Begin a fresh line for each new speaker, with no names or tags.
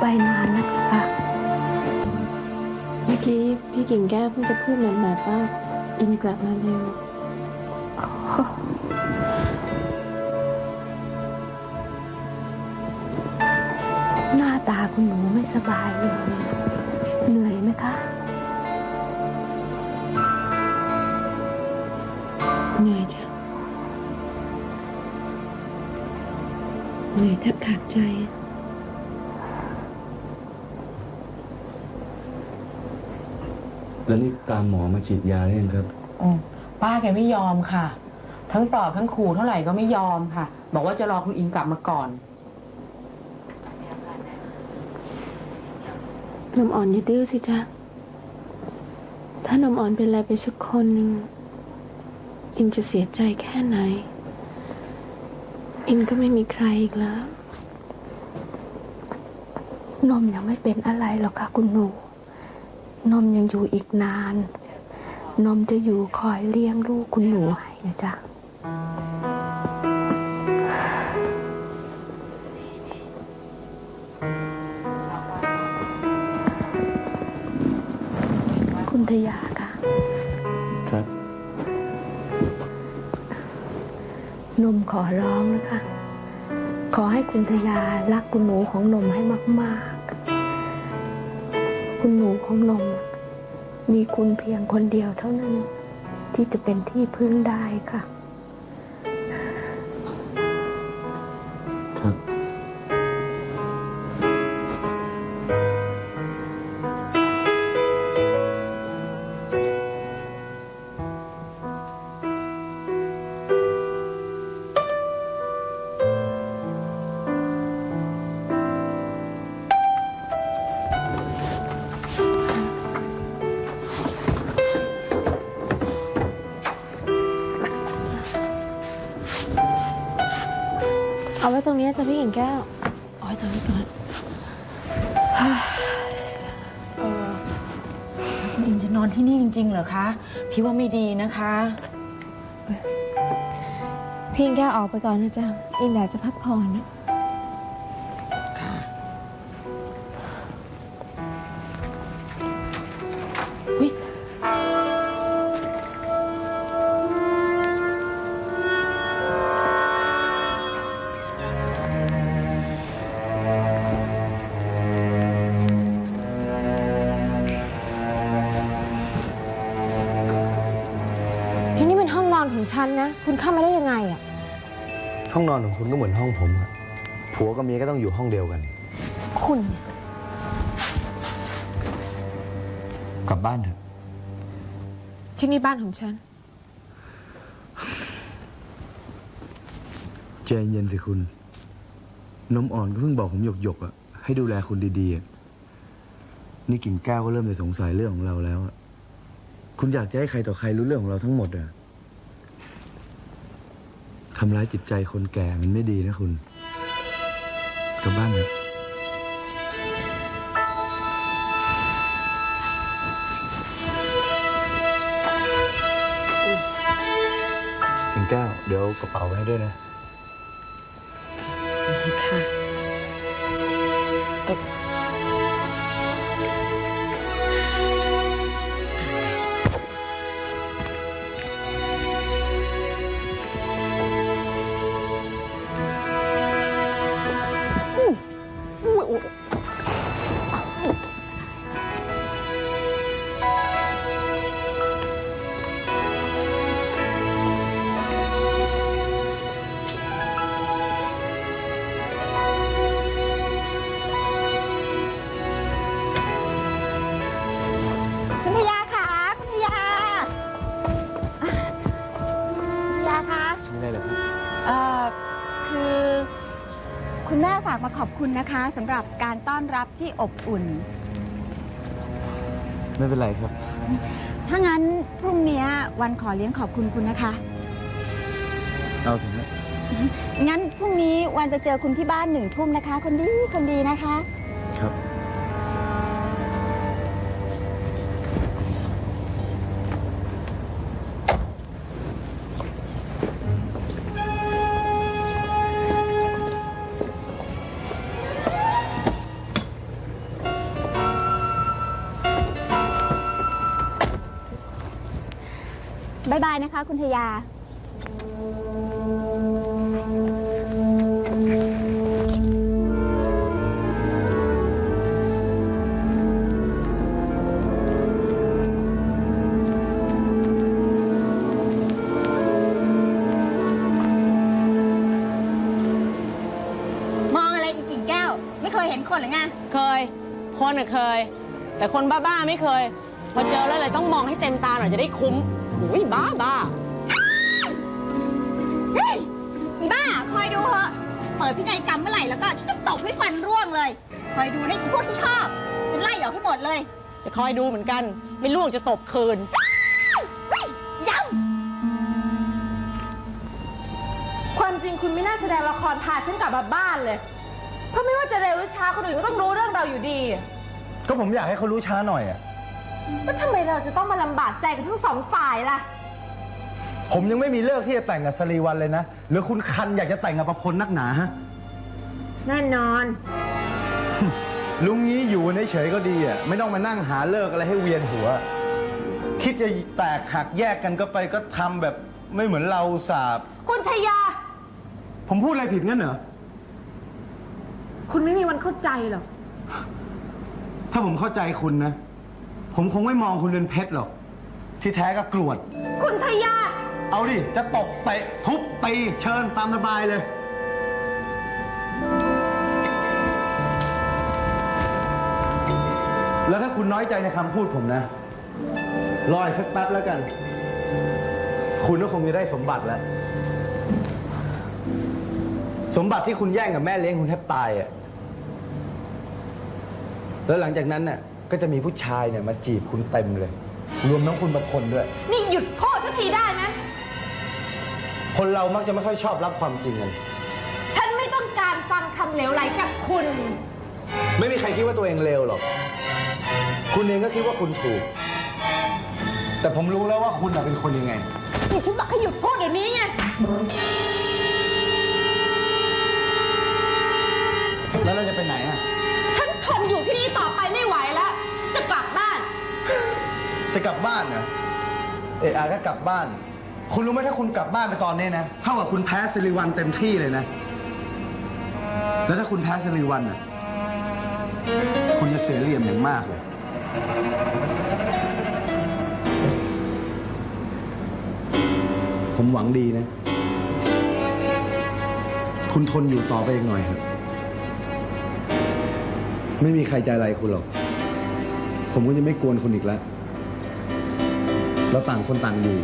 ไปนานนะคะ
เมื่อกี้พี่กิ่งแก้วเพิ่งจะพูดแบบแบบว่าอินกลับมาเร็ว
หน้าตาคุณหนูไม่สบายเลยเหนื่อยไหมคะ
เหนื่อยจ้ะเหนื่อยแทบขาดใจ
แล้วนี่ตามหมอมาฉีดยาได้ยังครับ
อืมป้าแกไม่ยอมค่ะ ทั้งปลอบทั้งขู่เท่าไหร่ก็ไม่ยอมค่ะ บอกว่าจะรอคุณอิงกลับมาก่อน
นมอ่อนอย่าดื้อสิจ๊ะ ถ้านมอ่อนเป็นอะไรไปสักคนหนึ่งอินจะเสียใจแค่ไหน อินก็ไม่มีใครอีกแล้ว
นมยังไม่เป็นอะไรหรอกค่ะคุณหนู นมยังอยู่อีกนาน นมจะอยู่คอยเลี้ยงลูกคุณหนูให้นะจ๊ะคุณทยาค่ะ
ครับ
นมขอร้องนะคะ ขอให้คุณทยารักคุณหนูของนมให้มาก ๆ คุณหนูของนม มีคุณเพียงคนเดียวเท่านั้น ที่จะเป็นที่พึ่งได้ค่ะ
เอาไว้ตรงนี้จ้ะพี่กิ่งแก้ว เอาไว้ตรงนี้ก่อน
เออคุณอิงจะนอนที่นี่จริง ๆ เหรอคะ พี่ว่าไม่ดีนะคะ
พี่กิ่งแก้วออกไปก่อนนะจ๊ะอินอยากจะพักผ่อนนะ
ค่ะ อ
งนอนของฉันนะ คุณเข้ามาได้ยังไงอะ
ห้องนอนของคุณก็เหมือนห้องผมอะผัวกับเมียก็ต้องอยู่ห้องเดียวกัน
คุณเนี่ย
กลับบ้านเถอะ
ที่นี่บ้านของฉัน
ใจเย็นสิคุณ นมอ่อนก็เพิ่งบอกผมหยกหยกๆอะให้ดูแลคุณดีๆอะนี่กิ่งแก้วก็เริ่มจะสงสัยเรื่องของเราแล้วอะคุณอยากจะให้ใครต่อใครรู้เรื่องของเราทั้งหมดอะ ทำร้ายจิตใจคนแก่มันไม่ดีนะคุณ กลับบ้านเถอะกิ่งแก้ว เดี๋ยวกระเป๋าไว้ด้วยนะ
คุ
ณแม่ฝากมาขอบคุณนะคะสำหรับการต้อนรับที่อบอุ่น
ไม่เป็นไรครับ
ถ้างั้นพรุ่งนี้วันขอเลี้ยงขอบคุณคุณนะคะ
เอาสินะ
งั้นพรุ่งนี้วันไปเจอคุณที่บ้านหนึ่งทุ่มนะคะ คนดีคนดีนะคะ
ครับา
ยบายนะคะ คุณทยา มองอะไรอีกกิ่งแก้ว ไม่เคยเห็นคนหรือไง
เคย คนอะเคย แต่คนบ้าๆไม่เคย พอเจอแล้วเลยต้องมองให้เต็มตาหน่อยจะได้คุ้ม อุ้ยบ้าบ้า
เฮ้ยอีบ้า คอยดูเถอะ เปิดพินัยกรรมเมื่อไหร่แล้วก็ฉันจะตบให้ฟันร่วงเลย คอยดูนะอีพวกที่ครอบฉันไล่ออกให้หมดเลย
จะคอยดูเหมือนกัน ไม่ล่วงจะตบคืน
เฮ้ยอีด
ความจริงคุณไม่น่าแสดงละครพาฉันกลับมาบ้านเลย เพราะไม่ว่าจะเร็วหรือช้าคนอื่นก็ต้องรู้เรื่องเราอยู่ดี
ก็ผมอยากให้เขารู้ช้าหน่อยอะ
แล้วทำไมเราจะต้องมาลำบากใจกันทั้งสองฝ่ายล่ะ
ผมยังไม่มีเลิกที่จะแต่งกับสรีวันเลยนะ หรือคุณคันอยากจะแต่งกับประพลนักหนาฮะ
แน่นอน
ลุงนี้อยู่เฉยๆก็ดีอะ ไม่ต้องมานั่งหาเลิกอะไรให้เวียนหัว คิดจะแตกหักแยกกันก็ไปก็ทำแบบไม่เหมือนเราสาบ
คุณทยา
ผมพูดอะไรผิดงั้นเหรอ
คุณไม่มีวันเข้าใจหรอก
ถ้าผมเข้าใจคุณนะ ผมคงไม่มองคุณเป็นเพชรหรอก ที่แท้ก็กรวด
คุณทยา
เอาดิ จะตบเตะทุบตีเชิญตามสบายเลย แล้วถ้าคุณน้อยใจในคำพูดผมนะ รออีกสักแป๊บแล้วกัน คุณก็คงจะได้สมบัติแล้ว สมบัติที่คุณแย่งกับแม่เลี้ยงคุณแทบตายอะแล้วหลังจากนั้นน่ะ ก็จะมีผู้ชายเนี่ยมาจีบคุณเต็มเลย รวมทั้งคุณประพลด้วย
นี่หยุดพูดสักทีได้ไหม
คนเรามักจะไม่ค่อยชอบรับความจริงกัน
ฉันไม่ต้องการฟังคำเหลวไหลจากคุณ
ไม่มีใครคิดว่าตัวเองเลวหรอก คุณเองก็คิดว่าคุณถูก แต่ผมรู้แล้วว่าคุณน่ะเป็นคนยังไง
นี่ฉันบอกให้หยุดพูดเดี๋ยวนี้ไง
แล้วเราจะไปไหนอะ
ฉันทนอยู่ที่นี่ จะกลับบ้าน
เหรอเอะอะก็กลับบ้าน คุณรู้ไหมถ้าคุณกลับบ้านไปตอนนี้นะเท่ากับคุณแพ้สิริวันเต็มที่เลยนะ แล้วถ้าคุณแพ้สิริวันอะคุณจะเสียเหลี่ยมอย่างมากเลยผมหวังดีนะ คุณทนอยู่ต่อไปอีกหน่อยเถอะไม่มีใครใจอะไรคุณหรอก ผมก็จะไม่กวนคุณอีกแล้ว เราต่างคนต่างอยู่